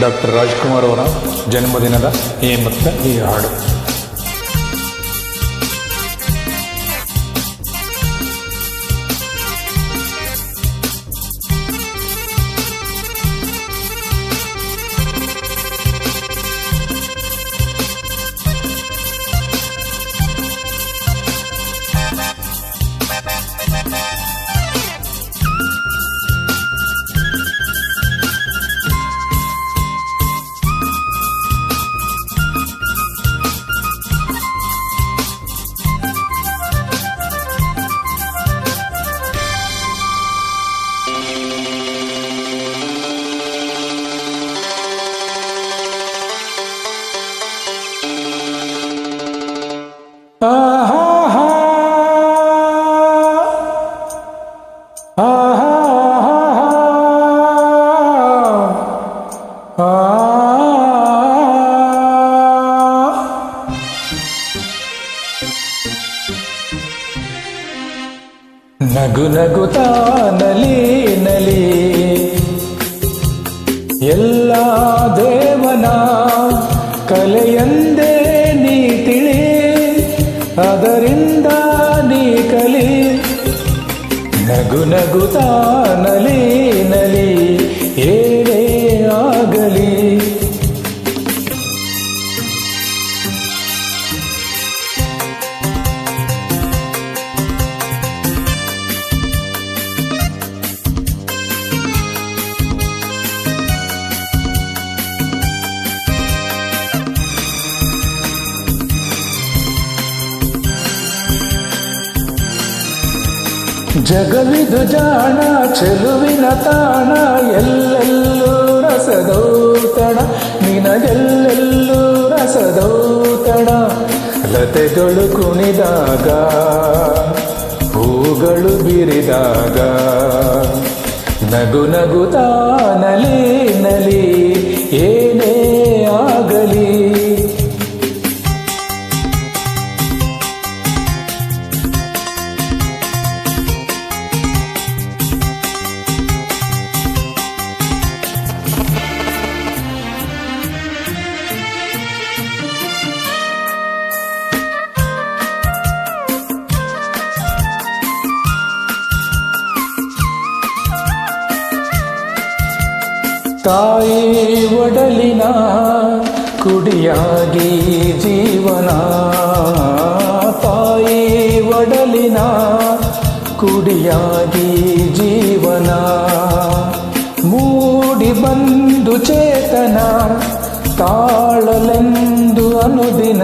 Doctor Rajkumar ಅವರ ಜನ್ಮದಿನದ ಈ ಮತ್ತು ಈ ಹಾಡು. ನಗು ನಗುತ ನಲಿ ನಲಿ. ಎಲ್ಲ ದೇವನ ಕಲೆಯಂದೇ ನೀ ತಿಳಿ, ಅದರಿಂದ ನೀ ಕಲಿ. ನಗು ನಗುತ್ತಾ ನಲಿ ನಲಿ, ಏನೇ ಜಗವಿದು ಜಾಣ, ಚೆಲುವಿನ ತಾಣ, ಎಲ್ಲೆಲ್ಲೂ ರಸದೌತಣ, ನಿನಗೆಲ್ಲೆಲ್ಲೂ ರಸದೌತಣ. ಲತೆಗಳು ಕುಣಿದಾಗ, ಹೂಗಳು ಬಿರಿದಾಗ, ನಗು ನಗುತ್ತಾ ನಲಿ ನಲಿ ತಾಯಿ ಒಡಲಿನ ಕುಡಿಯಾಗಿ ಜೀವನ ತಾಯಿ ಒಡಲಿನ ಕುಡಿಯಾಗಿ ಜೀವನ ಮೂಡಿ ಬಂದು ಚೇತನ ತಾಳಲೆಂದು ಅನುದಿನ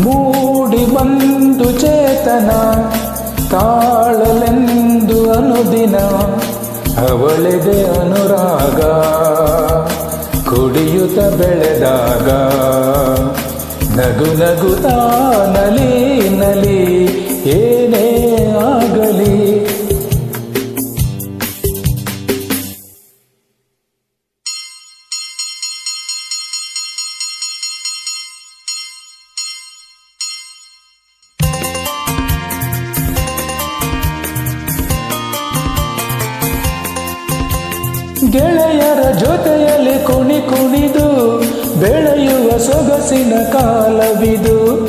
ಮೂಡಿ ಬಂದು ಚೇತನ ಅವಳೆದೆ ಅನುರಾಗ ಕುಡಿಯುತ್ತ ಬೆಳೆದಾಗ. ನಗು ನಗುತ್ತಾ ನಲಿ ನಲಿ ಏನೇ ಗೆಳೆಯರ ಜೊತೆಯಲ್ಲಿ ಕುಣಿ ಕುಣಿದು ಬೆಳೆಯುವ ಸೊಗಸಿನ ಕಾಲವಿದು.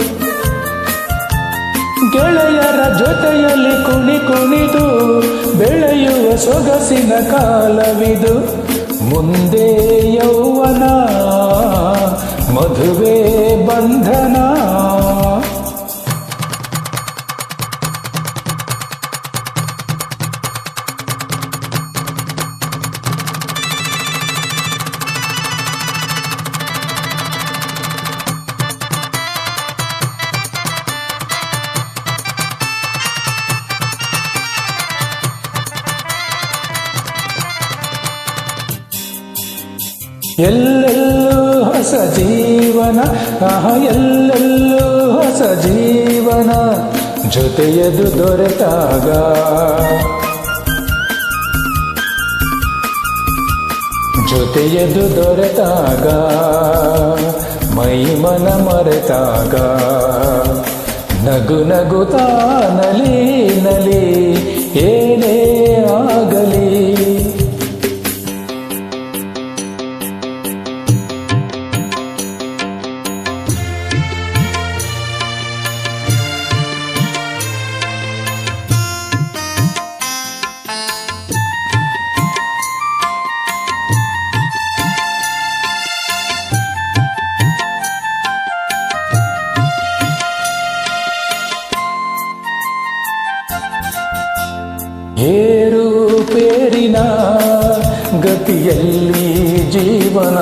ಗೆಳೆಯರ ಜೊತೆಯಲ್ಲಿ ಕುಣಿ ಕುಣಿದು ಬೆಳೆಯುವ ಸೊಗಸಿನ ಕಾಲವಿದು. ಮುಂದೆ ಯೌವನ ಮದುವೆ ಬಂಧನ ಎಲ್ಲೆಲ್ಲೂ ಹೊಸ ಜೀವನ, ಆಹ, ಎಲ್ಲೆಲ್ಲೂ ಹೊಸ ಜೀವನ ಜೊತೆಯದು ದೊರೆತಾಗ. ಜೊತೆಯದು ದೊರೆತಾಗ, ಮೈ ಮನ ಮರೆತಾಗ. ನಗು ನಗುತ್ತಾ ನಲಿ ನಲಿ ಪೇರಿನ ಗತಿಯಲ್ಲಿ ಜೀವನ.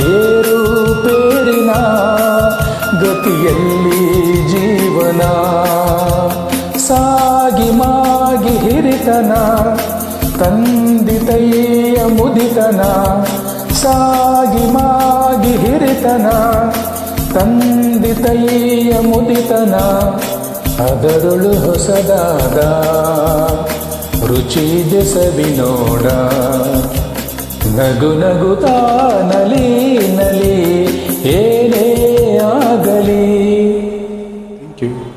ಏರು ಪೇರಿನ ಗತಿಯಲ್ಲಿ ಜೀವನ. ಸಾಗಿ ಮಾಗಿ ಹಿರಿತನ ತಂದಿತಯ್ಯ ಮುದಿತನ. ಸಾಗಿ ಮಾಗಿ ಹಿರಿತನ ತಂದಿತಯ್ಯ ಮುದಿತನ. ಅದರಳು ಹೊಸದಾದ ರುಚಿ ಸವಿನೋಡ ನಗು ನಗುತಾ ನಲಿ ನಲಿ ಏನೇ ಆಗಲಿ. ಥ್ಯಾಂಕ್